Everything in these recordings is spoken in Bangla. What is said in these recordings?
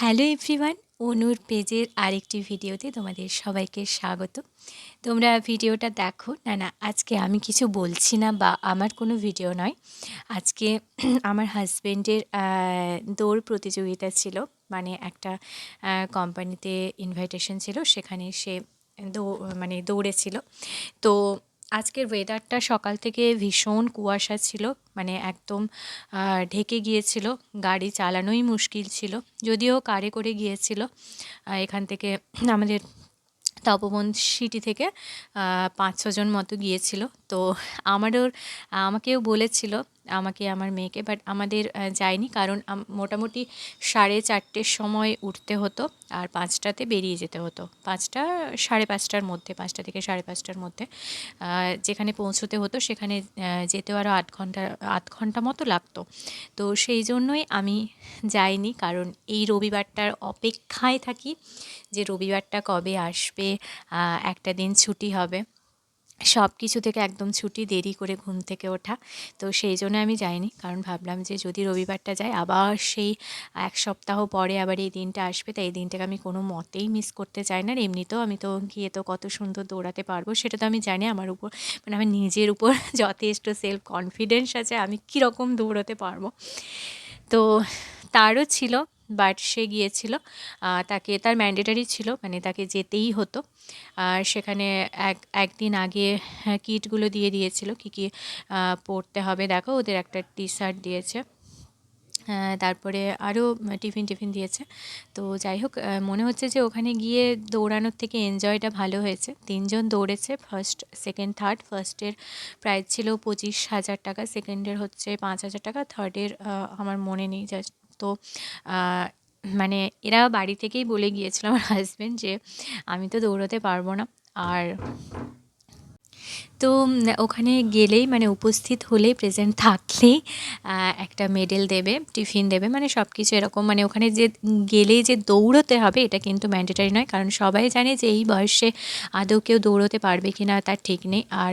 হ্যালো এভরিওয়ান, অনুর পেজের আরেকটি ভিডিওতে তোমাদের সবাইকে স্বাগত। তোমরা ভিডিওটা দেখো। না না, আজকে আমি কিছু বলছি না বা আমার কোনো ভিডিও নয়। আজকে আমার হাজব্যান্ডের দৌড় প্রতিযোগিতা ছিল। মানে একটা কোম্পানিতে ইনভাইটেশন ছিল। সেখানে সে দৌ মানে দৌড়েছিল তো আজকের ওয়েদারটা সকাল থেকে ভীষণ কুয়াশা ছিল মানে একদম ঢেকে গিয়েছিল, গাড়ি চালানোই মুশকিল ছিল, যদিও কারে করে গিয়েছিল এখান থেকে আমাদের তপবন সিটি থেকে পাঁচ ছজন মতো গিয়েছিল, তো আমারও, আমাকেও বলেছিল আমাকে, আমার মেয়েকে বাট আমাদের যায়নি কারণ মোটামুটি সাড়ে চারটের সময় উঠতে হতো আর পাঁচটাতে বেরিয়ে যেতে হতো। পাঁচটা, সাড়ে পাঁচটার মধ্যে, পাঁচটা থেকে সাড়ে পাঁচটার মধ্যে যেখানে পৌঁছতে হতো সেখানে যেতেও আরও আধ ঘণ্টা আধ ঘণ্টা মতো লাগতো। তো সেই জন্যই আমি যাইনি কারণ এই রবিবারটার অপেক্ষায় থাকি যে রবিবারটা কবে আসবে একটা দিন ছুটি হবে। সব কিছু থেকে একদম ছুটি, দেরি করে ঘুম থেকে ওঠা। তো সেই জন্য আমি যাইনি। কারণ ভাবলাম যে যদি রবিবারটা যাই আবার সেই এক সপ্তাহ পরে আবার এই দিনটা আসবে, তাই এই দিনটাকে আমি কোনো মতেই মিস করতে চাই না। আর এমনিতেও আমি তো গিয়ে তো কত সুন্দর দৌড়াতে পারব, সেটা তো আমি জানি আমার উপর মানে আমার নিজের উপর যথেষ্ট সেলফ কনফিডেন্স আছে, আমি কীরকম দৌড়াতে পারব। তো তারও ছিল বাট সে গিয়েছিল তাকে, তার ম্যান্ডেটারি ছিল মানে তাকে যেতেই হতো। আর সেখানে এক, একদিন আগে কিটগুলো দিয়ে দিয়েছিল, কী কী পড়তে হবে। দেখো, ওদের একটা টি শার্ট দিয়েছে তারপরে আরও টিফিন টিফিন দিয়েছে। তো যাই হোক মনে হচ্ছে যে ওখানে গিয়ে দৌড়ানোর থেকে এনজয়টা ভালো হয়েছে। তিনজন দৌড়েছে ফার্স্ট সেকেন্ড থার্ড ফার্স্টের প্রাইস ছিল পঁচিশ হাজার টাকা সেকেন্ডের হচ্ছে পাঁচ হাজার টাকা। থার্ডের আমার মনে নেই জাস্ট তো মানে এরা বাড়ি থেকেই বলে গিয়েছিল আমার হাজব্যান্ড যে, আমি তো দৌড়াতে পারব না। আর তো ওখানে গেলেই মানে উপস্থিত হলেই প্রেজেন্ট থাকলেই একটা মেডেল দেবে টিফিন দেবে মানে সব কিছু এরকম মানে ওখানে যে, গেলেই যে দৌড়োতে হবে, এটা কিন্তু ম্যান্ডেটারি নয়। কারণ সবাই জানে যে এই বয়সে আদৌ কেউ দৌড়োতে পারবে কি না তার ঠিক নেই। আর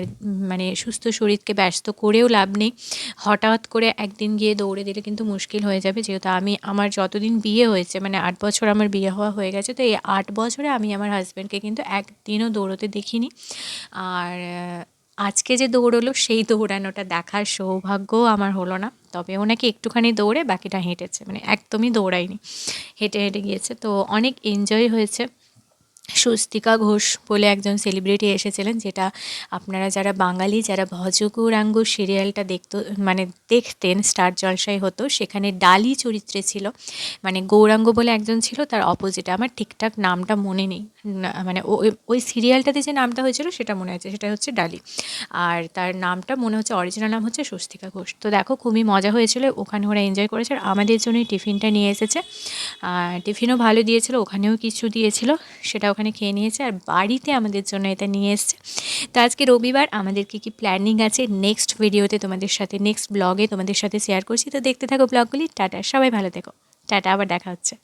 মানে সুস্থ শরীরকে ব্যস্ত করেও লাভ নেই। হঠাৎ করে একদিন গিয়ে দৌড়ে দিলে কিন্তু মুশকিল হয়ে যাবে। যেহেতু আমি, আমার যতদিন বিয়ে হয়েছে মানে আট বছর আমার বিয়ে হওয়া হয়ে গেছে, তো এই আট বছরে আমি আমার হাজব্যান্ডকে কিন্তু একদিনও দৌড়োতে দেখিনি। আর আজকে যে দৌড়লো, সেই দৌড়ানোটা দেখার সৌভাগ্যও আমার হলো না। তবে ওনাকে একটুখানি দৌড়ে, বাকিটা হেঁটেছে। মানে একদমই দৌড়ায়নি। হেঁটে হেঁটে গিয়েছে। তো অনেক এনজয় হয়েছে। স্বস্তিকা ঘোষ বলে একজন সেলিব্রিটি এসেছিলেন, যেটা আপনারা যারা বাঙালি, যারা ভজগৌরাঙ্গ সিরিয়ালটা দেখতো মানে দেখতেন স্টার জলসায় হতো, সেখানে ডালি চরিত্রে ছিল। মানে গৌরাঙ্গ বলে একজন ছিল, তার অপোজিটে আমার ঠিকঠাক নামটা মনে নেই। মানে ওই সিরিয়ালটাতে যে নামটা হয়েছিল সেটা মনে আছে, সেটা হচ্ছে ডালি। আর তার নামটা মনে হচ্ছে অরিজিনাল নাম হচ্ছে স্বস্তিকা ঘোষ। তো দেখো খুবই মজা হয়েছিল, ওখানে ওরা এনজয় করেছে আর আমাদের জন্যই টিফিনটা নিয়ে এসেছে। টিফিনও ভালো দিয়েছিল, ওখানেও কিছু দিয়েছিল, সেটা ওখানে খেয়ে নিয়েছে, আর বাড়িতে আমাদের জন্য এটা নিয়ে এসছে। তো আজকে রবিবার, আমাদের কী কী প্ল্যানিং আছে নেক্সট ভিডিওতে তোমাদের সাথে নেক্সট ব্লগে তোমাদের সাথে শেয়ার করছি। তো দেখতে থাকো ব্লগগুলি টাটা, সবাই ভালো থেকো। টাটা, আবার দেখা হচ্ছে।